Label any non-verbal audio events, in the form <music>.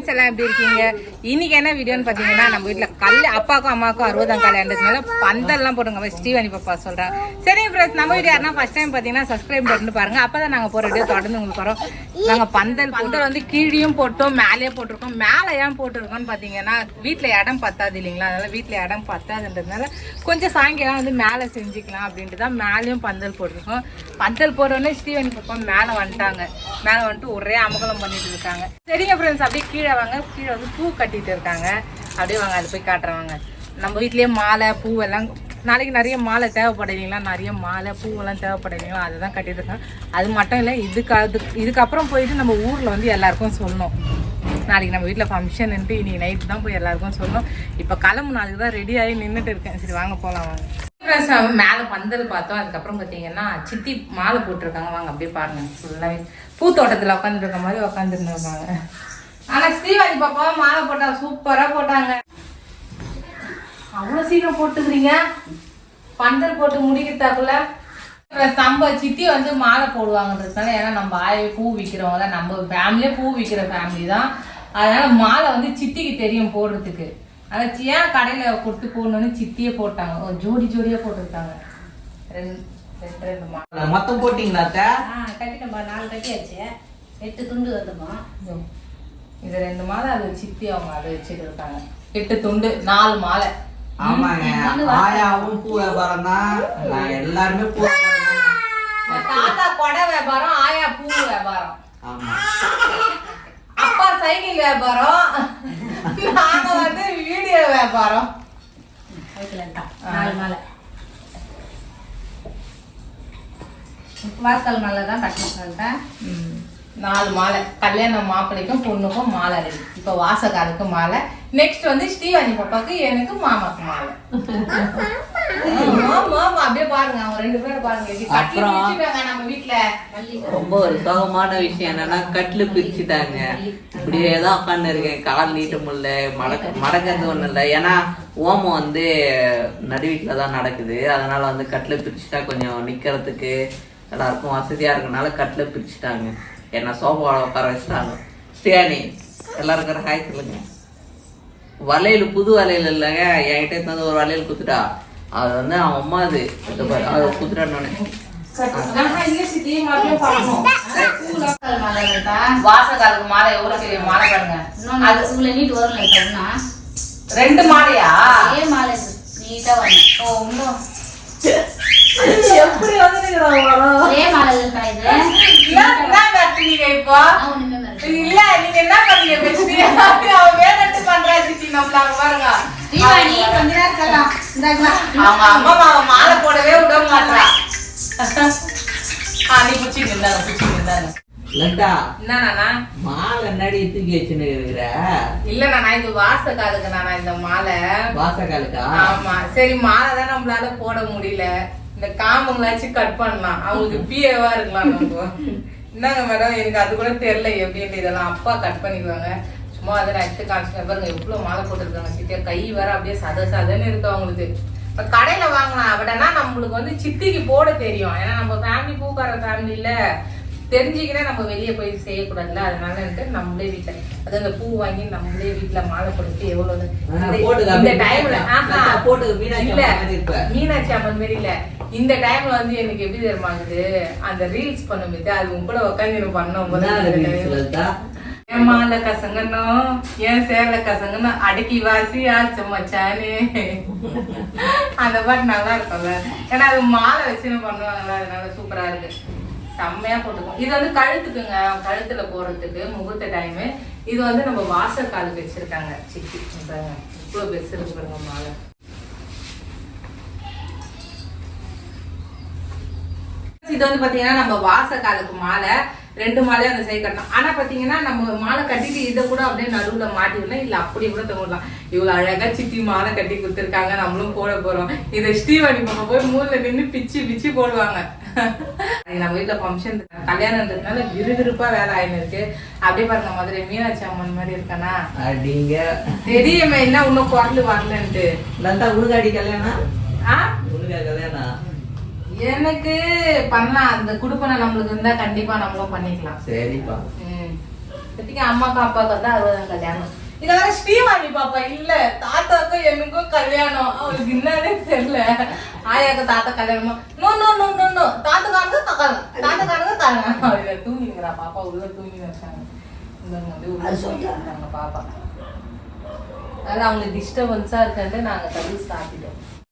Friends எல்லாம் எப்படி இருக்கீங்க? இன்னைக்கு என்ன வீடியோன்னு பார்த்தீங்கன்னா நம்ம வீட்டில் கல் அப்பாவுக்கும் அம்மாவுக்கும் அறுபதாம் கல்யாணத்துனால பந்தல்லாம் போட்டுங்க ஸ்ரீவாணி பாப்பா சொல்கிறேன் சரி ஃப்ரெண்ட்ஸ் நம்ம வீடியோ யாருன்னா ஃபஸ்ட் டைம் பார்த்தீங்கன்னா சப்ஸ்கிரைப் பண்ணி பாருங்க. அப்போ தான் நாங்கள் போகிற வீடியோ தொடர்ந்து உங்களுக்கு வரோம். நாங்கள் பந்தல் பந்தல் வந்து கீழேயும் போட்டோம் மேலேயே போட்டிருக்கோம். மேலே ஏன் போட்டிருக்கோம்னு பார்த்தீங்கன்னா வீட்டில் இடம் பத்தாது இல்லைங்களா? அதனால வீட்டில் இடம் பத்தாதுன்றதுனால கொஞ்சம் சாயங்காலம் வந்து மேலே செஞ்சுக்கலாம் அப்படின்ட்டு தான் மேலேயும் பந்தல் போட்டிருக்கோம். பந்தல் போடுறோன்னே ஸ்ரீவாணி பாப்பா மேலே வந்துட்டாங்க. மேலே வந்துட்டு ஒரே அமகலம் பண்ணிட்டு இருக்காங்க. சரிங்க ஃப்ரெண்ட்ஸ் அப்படியே கீழே வாங்க. கீழே வந்து பூ கட்டிட்டு இருக்காங்க. அப்படியே வாங்க அது போய் காட்டுறவாங்க நம்ம வீட்லேயே மாலை பூவெல்லாம் நாளைக்கு நிறைய மாலை தேவைப்படுறீங்களா நிறைய மாலை பூவெல்லாம் தேவைப்படுறீங்களா அதை தான் கட்டிட்டு இருக்காங்க அது மட்டும் இல்லை இதுக்கு அது இதுக்கப்புறம் போயிட்டு நம்ம ஊரில் வந்து எல்லாருக்கும் சொல்லணும். நாளைக்கு நம்ம வீட்டில் ஃபங்க்ஷன்ட்டு இன்னைக்கு நைட்டு தான் போய் எல்லாருக்கும் சொல்லணும். இப்போ கிளம்பு அதுக்கு தான் ரெடி ஆகி நின்றுட்டு இருக்கேன். சரி வாங்க போகலாம் வாங்க. மேலே பந்தல் பார்த்தோம். அதுக்கப்புறம் பார்த்தீங்கன்னா சித்தி மாலை போட்டிருக்காங்க. வாங்க அப்படியே பாருங்க. ஃபுல்லாகவே பூத்தோட்டத்தில் உட்காந்துருக்க மாதிரி உட்காந்துருந்துருக்காங்க ஆனால் ஸ்ரீவாணி பாப்பா மாலை போட்டா சூப்பராக போட்டாங்க. அவ்வளோ சீக்கிரம் போட்டுக்கிறீங்க? பந்தல் போட்டு முடிக்கிறதாக்குள்ள நம்ம சித்தி வந்து மாலை போடுவாங்கன்றதுனால ஏன்னா நம்ம ஆய பூ விற்கிறவங்க தான். நம்ம ஃபேமிலியே பூ விற்கிற ஃபேமிலி தான். அதனால மாலை வந்து சித்திக்கு தெரியும் போடுறதுக்கு. அதை ஏன் கடையில் கொடுத்து போடணும்னு சித்தியே போட்டாங்க. ஒரு ஜோடி ஜோடியாக போட்டிருக்காங்க. ரெண்டு ரெண்டு ரெண்டு மாலை மொத்தம் போட்டீங்களா கட்டிட்டோம்பா நாலு கட்டியாச்சு. எட்டு துண்டு வந்துமா இதோ. ரெண்டு மாலை அது சித்தி அவங்க அதை வச்சுட்டு இருக்காங்க. எட்டு துண்டு நாலு மாலை. ஆமாங்க. ஆயாவும் பூ வியாபாரம் தான் நான் எல்லாருமே பூ. தாத்தா கொடை வியாபாரம் ஆயா பூ வியாபாரம். ஆமா. அப்பா சைக்கிள் வியாபாரம். நாங்க வந்து வீடியோ வியாபாரம். நாலு மாலை. வாசல் மாலை தான் கட்டணும்ட்டா ம். நாலு மாலை. கல்யாண மாப்பிள்ளைக்கும் பொண்ணுக்கும் மாலை இருக்கு இப்ப வாசகாலுக்கு மாலை. நெக்ஸ்ட் வந்து ஸ்ரீவாணி பாப்பாக்கு எனக்கு மாமாக்கு மாலை. அப்படியே பாருங்க அவங்க ரெண்டு பேரும் பாருங்க. நம்ம வீட்டுல ரொம்ப ஒரு சோகமான விஷயம் என்னன்னா கட்டில பிரிச்சுட்டாங்க. இப்படியே தான் உட்காந்து இருக்கேன் கால் நீட்ட முடியல. மடக்க மடக்கிறது ஒண்ணும் இல்லை. ஏன்னா ஓமம் வந்து நடுவீட்டில தான் நடக்குது. அதனால வந்து கட்டில பிரிச்சுட்டா கொஞ்சம் நிக்கிறதுக்கு எல்லாருக்கும் வசதியா இருக்கனால கட்டில பிரிச்சுட்டாங்க. என்ன சோஃபாவோட உட்கார வச்சுட்டாங்க ஸ்ரீயானி எல்லாருக்கும் ஒரு ஹாய் சொல்லுங்க வளையல் புது வளையல் இல்லைங்க என்கிட்ட இருந்து ஒரு வளையல் குத்துட்டா அது வந்து அவன் அம்மா அது அதை குத்துட்டான்னு. வாசல் மாலை எவ்வளவு பெரிய மாலை பாருங்க நீட் வரும் இல்லைன்னா ரெண்டு மாலையா அதே மாலை வரணும் ஓ, எப்படி வந்து அதே மாலை இருக்கா இது இப்போ. இல்ல நீங்க என்ன பண்ணீங்க பெஸ்டி? அவ வேலைட்டு பண்றா சித்தி? நம்மள பாருங்க. தீபாவளி கொஞ்ச நேரம் செல்லாம் இந்தாங்களா அவங்க அம்மா மாவை மாலை போடவே விட மாட்டா. ஆ நீ புச்சி நின்றாங்க புச்சி நின்றாங்க லட்டா என்னண்ணா மாலை நடி தூக்கி வச்சுன்னு இருக்கிற? இல்ல நான் இது வாசக்காலுக்கு நானா இந்த மாலை. வாசகாலுக்கா? ஆமா. சரி மாலை தான் நம்மளால போட முடியல. இந்த காம்பங்களாச்சும் கட் பண்ணலாம். அவங்களுக்கு பிஏவா இருக்கலாம் நம்ம. என்னங்க மேடம் எனக்கு அது கூட தெரியல எப்படின்ட்டு இதெல்லாம். அப்பா கட் பண்ணிக்குவாங்க சும்மா அதை நான் எடுத்து காமிச்சு பாருங்க எவ்வளவு மாலை போட்டுருக்காங்க சித்தியா. கை வேற அப்படியே சத சதன்னு இருக்கு அவங்களுக்கு. இப்ப கடையில வாங்கலாம். பட் ஆனா நம்மளுக்கு வந்து சித்திக்கு போட தெரியும். ஏன்னா நம்ம ஃபேமிலி பூக்கார ஃபேமிலி இல்ல தெரிஞ்சுக்கினே நம்ம வெளியே போய் செய்யக்கூடாதுல்ல? அதனால நம்மளே வீட்டுல அது அந்த பூ வாங்கி நம்மளே வீட்டுல மாலை போட்டு எவ்வளவு இந்த- டைம்ல போட்டுக்க, மீனாட்சி அம்மன் மாதிரி இல்ல. இந்த டைம்ல வந்து எனக்கு எப்படி தெரியுமாங்குது அந்த ரீல்ஸ் பண்ணும்போது அது உங்க கூட உட்காந்து எனக்கு பண்ணும் போது என்ன அந்த கசங்கணும் என் சேலை கசங்கணும் அடக்கி வாசி ஆச்சு மச்சானே. அந்த பாட்டு நல்லா இருக்கும்ல. ஏன்னா அது மாலை வச்சுன்னு பண்ணுவாங்கல்ல அதனால சூப்பரா இருக்கு. செம்மையா போட்டுக்கும். இது வந்து கழுத்துக்குங்க. கழுத்துல போறதுக்கு முகூர்த்த டைம் இது வந்து நம்ம வாசக்காலுக்கு வச்சிருக்காங்க. சித்தி பாருங்க இவ்வளவு பெருசு இருக்கு பாருங்க மாலை. இது வந்து பாத்தீங்கன்னா நம்ம வாசக்காலுக்கு மாலை ரெண்டு மாலையும் அந்த சைடு கட்டணும். ஆனா பாத்தீங்கன்னா நம்ம மாலை கட்டிட்டு இதை கூட அப்படியே நடுவுல மாட்டிவிடலாம் இல்ல அப்படியே கூட தொங்கலாம் இவ்வளவு அழகா சித்தி மாலை கட்டி கொடுத்துருக்காங்க. நம்மளும் போட போறோம். இதை ஸ்ரீவாணி பாப்பா போய் மூணுல நின்னு பிச்சு பிச்சு போடுவாங்க. <laughs> நம்ம வீட்டுல ஃபங்க்ஷன் கல்யாணம்ன்றதுனால விறுவிறுப்பா வேலை ஆயின்னு இருக்கு. அப்படியே பாருங்க மதுரை மீனாட்சி அம்மன் மாதிரி இருக்கானா? அடிங்க. தெரியுமே என்ன இன்னும் குரல் வரலன்ட்டு. லட்டா உனக்காடி கல்யாணம்? ஆ? உனக்கா கல்யாணம். எனக்கு பண்ணலாம். அந்த குடுப்பனை நம்மளுக்கு இருந்தா கண்டிப்பா நம்மளும் பண்ணிக்கலாம். சரிப்பா. இப்போதைக்கு அம்மாக்கும் அப்பாவுக்கு வந்து அறுபதாம் கல்யாணம். இதை ஸ்ரீவாணி பாப்பா இல்ல. தாத்தாக்கும் எனக்கும் கல்யாணம். அவளுக்கு என்னன்னே தெரியல. ஆயாக்கு தாத்தா கல்யாணமா? No no no no no தாத்தாக்காரங்க தக்காங்க தாத்தாக்காரங்க தராங்க அவள தூங்கிங்கிறா பாப்பா உள்ள தூங்கி வச்சாங்க பாப்பா. அதனால அவங்களுக்கு டிஸ்டர்பன்ஸா இருக்குன்ட்டு நாங்க கதவு சாத்திட்டோம்.